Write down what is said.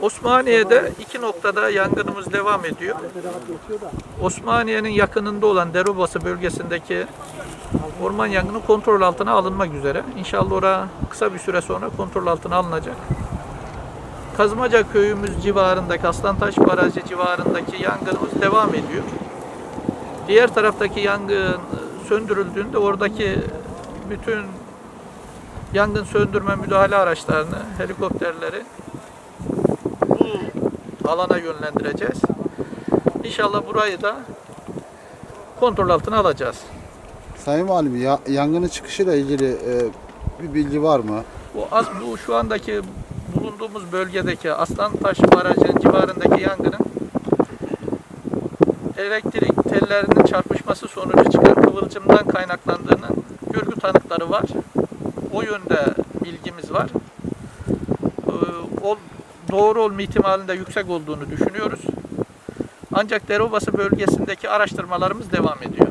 Osmaniye'de iki noktada yangınımız devam ediyor. Osmaniye'nin yakınında olan Derobası bölgesindeki orman yangını kontrol altına alınmak üzere. İnşallah orada kısa bir süre sonra kontrol altına alınacak. Kazmaca köyümüz civarındaki Aslantaş Barajı civarındaki yangınımız devam ediyor. Diğer taraftaki yangın söndürüldüğünde oradaki bütün yangın söndürme müdahale araçlarını, helikopterleri alana yönlendireceğiz. İnşallah burayı da kontrol altına alacağız. Sayın Valim ya, yangının çıkışıyla ilgili e, bir bilgi var mı? Bu, az, bu şu andaki bulunduğumuz bölgedeki Aslantaş Barajı'nın civarındaki yangının elektrik tellerinin çarpışması sonucu çıkan kıvılcımdan kaynaklandığının görgü tanıkları var. O yönde bilgimiz var. Ee, o doğru olma ihtimalinde yüksek olduğunu düşünüyoruz. Ancak Dereobası bölgesindeki araştırmalarımız devam ediyor.